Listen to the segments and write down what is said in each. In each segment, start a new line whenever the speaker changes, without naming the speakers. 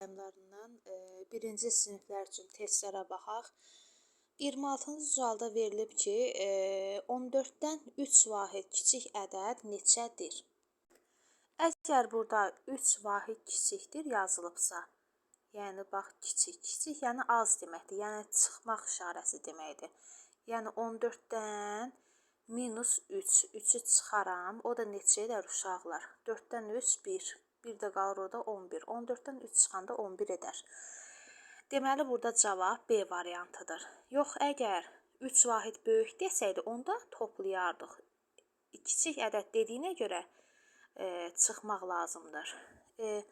müəllimlərindən e, birinci siniflər üçün testlərə baxaq. 26-cı sualda verilib ki, e, 14-dən 3 vahid kiçik ədəd neçədir? Əgər burada 3 vahid kiçikdir yazılıbsa, yəni bax kiçik, kiçik yəni az deməkdir, yəni çıxmaq işarəsi deməkdir. Yəni 14-dən minus 3, 3-ü çıxaram, o da neçə edər uşaqlar? 4-dən 3, 1. 1 də qalır orada 11. 14-dən 3 çıxanda 11 edər. Deməli burada cavab B variantıdır. Yox, əgər 3 vahid böyük desəydi, onda toplayardıq. Kiçik ədəd dediyinə görə e, çıxmaq lazımdır. E,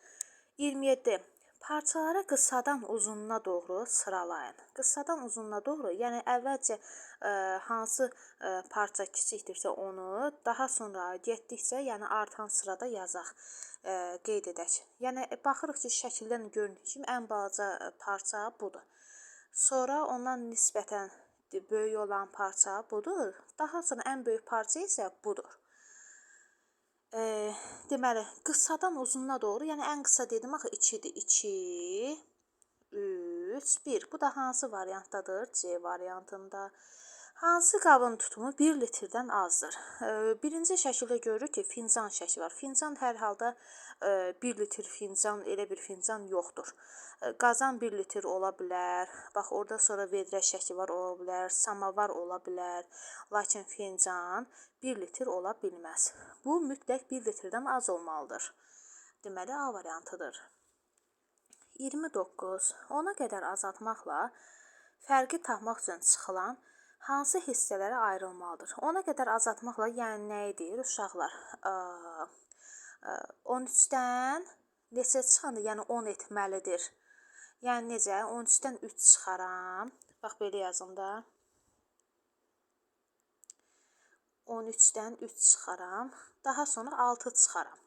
27. Parçaları qısadan uzununa doğru sıralayın. Qısadan uzununa doğru, yəni əvvəlcə ə, e, hansı ə, e, parça kiçikdirsə onu, daha sonra getdikcə, yəni artan sırada yazaq, ə, e, qeyd edək. Yəni baxırıq ki, şəkildən göründüyü kimi ən balaca parça budur. Sonra ondan nisbətən böyük olan parça budur. Daha sonra ən böyük parça isə budur. E, deməli, qısadan uzununa doğru, yəni ən qısa dedim axı 2-dir. 2 3 1. Bu da hansı variantdadır? C variantında. Hansı qabın tutumu 1 litrdən azdır? Birinci şəkildə görürük ki, fincan şəkli var. Fincan hər halda 1 litr fincan, elə bir fincan yoxdur. Qazan 1 litr ola bilər. Bax, orada sonra vedrə şəkli var, ola bilər. Samavar ola bilər. Lakin fincan 1 litr ola bilməz. Bu mütləq 1 litrdən az olmalıdır. Deməli, A variantıdır. 29. Ona qədər azaltmaqla fərqi tapmaq üçün çıxılan hansı hissələrə ayrılmalıdır? Ona qədər azaltmaqla yəni nə edir uşaqlar? 13-dən neçə çıxanda, yəni 10 etməlidir. Yəni necə? 13-dən 3 çıxaram. Bax belə yazım da. 13-dən 3 çıxaram. Daha sonra 6 çıxaram.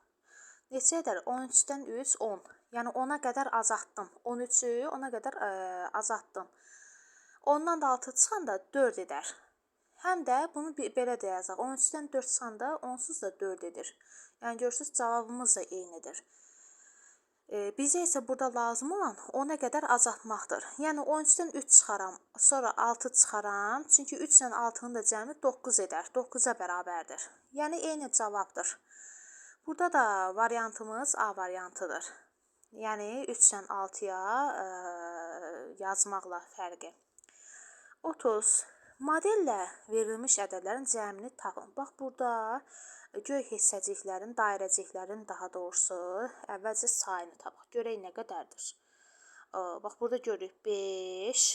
Neçə edər? 13-dən 3 10. Yəni 10-a qədər azaltdım. 13-ü 10-a qədər ə, azaltdım. Ondan da 6 çıxanda 4 edər. Həm də bunu belə də yazaq. 13-dən 4 çıxanda onsuz da 4 edir. Yəni görürsüz cavabımız da eynidir. E, bizə isə burada lazım olan 10-a qədər azaltmaqdır. Yəni 13-dən 3 çıxaram, sonra 6 çıxaram. Çünki 3 ilə 6-nın da cəmi 9 edər. 9-a bərabərdir. Yəni eyni cavabdır. Burada da variantımız A variantıdır. Yəni 3-dən 6-ya yazmaqla fərqi. 30. Modellə verilmiş ədədlərin cəmini tapın. Bax burada göy hissəciklərin, dairəciklərin daha doğrusu əvvəlcə sayını tapaq. Görək nə qədərdir. Bax burada görürük 5.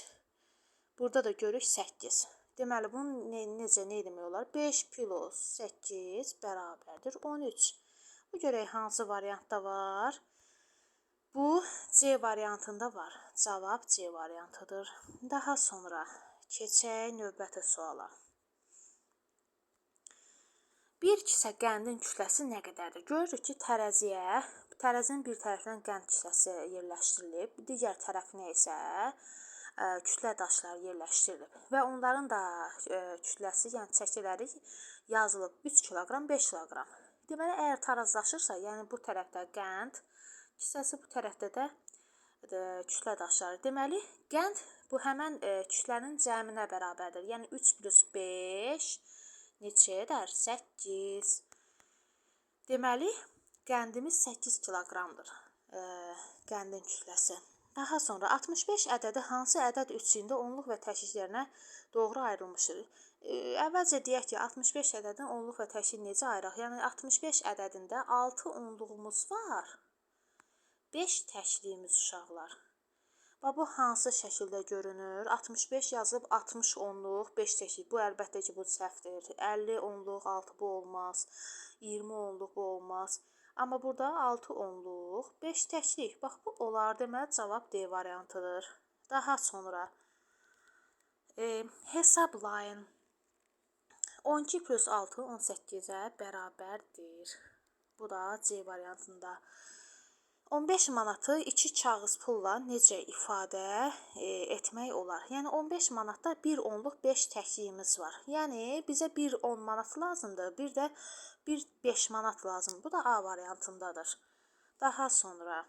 Burada da görürük 8. Deməli bunu ne, necə nə etmək olar? 5 plus 8 bərabərdir 13. Bu görək hansı variantda var? Bu C variantında var. Cavab C variantıdır. Daha sonra Keçək növbəti suala. Bir kisə qəndin kütləsi nə qədərdir? Görürük ki, tərəziyə, tərəzinin bir tərəfindən qənd kisəsi yerləşdirilib, digər tərəfinə isə e, kütlə daşları yerləşdirilib və onların da e, kütləsi, yəni çəkiləri yazılıb 3 kiloqram, 5 kiloqram. Deməli, əgər tarazlaşırsa, yəni bu tərəfdə qənd kisəsi, bu tərəfdə də kütlə daşları. Deməli, qənd Bu həmən kütlənin cəminə bərabərdir. Yəni 3 plus 5 neçə edər? 8. Deməli, qəndimiz 8 kiloqramdır. Qəndin kütləsi. Daha sonra 65 ədədi hansı ədəd üçlüyündə onluq və təşkillərinə doğru ayrılmışdır? Əvvəlcə deyək ki, 65 ədədin onluq və təşkil necə ayıraq? Yəni 65 ədədində 6 onluğumuz var. 5 təşliyimiz uşaqlar. Və bu hansı şəkildə görünür? 65 yazıb 60 onluq 5 təklik. Bu əlbəttə ki, bu səhvdir. 50 onluq 6 bu olmaz. 20 onluq bu olmaz. Amma burada 6 onluq 5 təklik. Bax bu olar deməli cavab D variantıdır. Daha sonra e, hesablayın. 12 plus 6 18-ə bərabərdir. Bu da C variantında. 15 manatı 2 kağız pulla necə ifadə e, etmək olar? Yəni 15 manatda 1 onluq 5 təkliyimiz var. Yəni bizə 1 10 manat lazımdır, bir də 1 5 manat lazımdır. Bu da A variantındadır. Daha sonra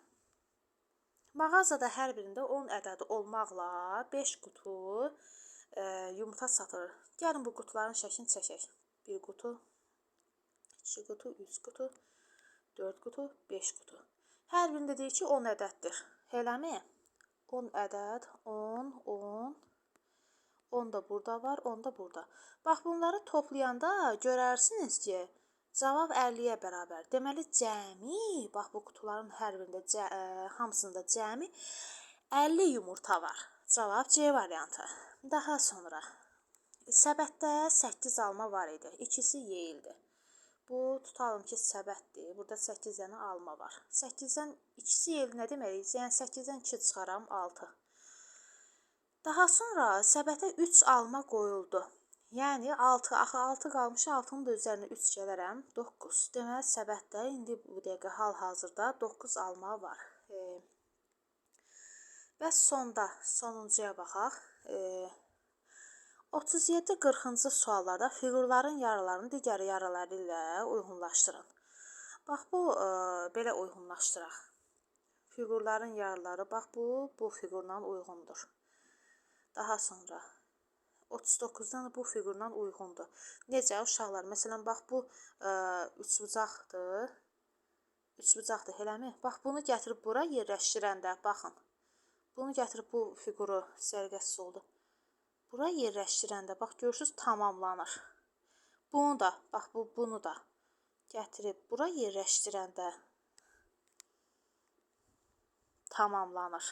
Mağazada hər birində 10 ədədi olmaqla 5 qutu e, yumurta satılır. Gəlin bu qutuların şəklini çəkək. 1 qutu, 2 qutu, 3 qutu, 4 qutu, 5 qutu. Hər birində deyir ki, 10 ədəddir. Eləmi? 10 ədəd, 10, 10, 10 da burada var, 10 da burada. Bax bunları toplayanda görərsiniz ki, Cavab 50-yə bərabər. Deməli cəmi, bax bu qutuların hər birində cə, ə, hamısında cəmi 50 yumurta var. Cavab C variantı. Daha sonra səbətdə 8 alma var idi. İkisi yeyildi. Bu tutalım ki, səbətdir. Burada 8 dənə alma var. 8-dən ikisi yeyildi nə deməkdir? Yəni 8-dən 2 çıxaram 6. Daha sonra səbətə 3 alma qoyuldu. Yəni 6, axı 6 qalmış, 6-nın da üzərinə 3 gələrəm, 9. Deməli səbətdə indi bu dəqiqə hal-hazırda 9 alma var. E, və sonda sonuncuya baxaq. E, 37-40-cı suallarda fiqurların yaralarını digər yaraları ilə uyğunlaşdırın. Bax bu e, belə uyğunlaşdıraq. Fiqurların yaraları bax bu bu fiqurla uyğundur. Daha sonra 39-dan bu fiqurla uyğundur. Necə uşaqlar? Məsələn, bax bu ə, üçbucaqdır. Üçbucaqdır, eləmi? Bax bunu gətirib bura yerləşdirəndə baxın. Bunu gətirib bu fiquru sərgəsiz oldu. Bura yerləşdirəndə bax görürsüz tamamlanır. Bunu da, bax bu bunu da gətirib bura yerləşdirəndə tamamlanır.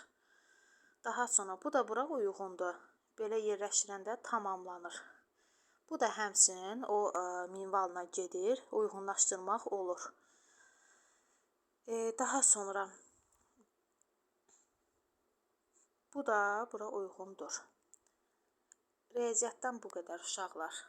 Daha sonra bu da bura uyğundur belə yerləşdirəndə tamamlanır. Bu da həmçinin o ə, e, minvalla gedir, uyğunlaşdırmaq olur. E, daha sonra bu da bura uyğundur. Riyaziyyatdan bu qədər uşaqlar.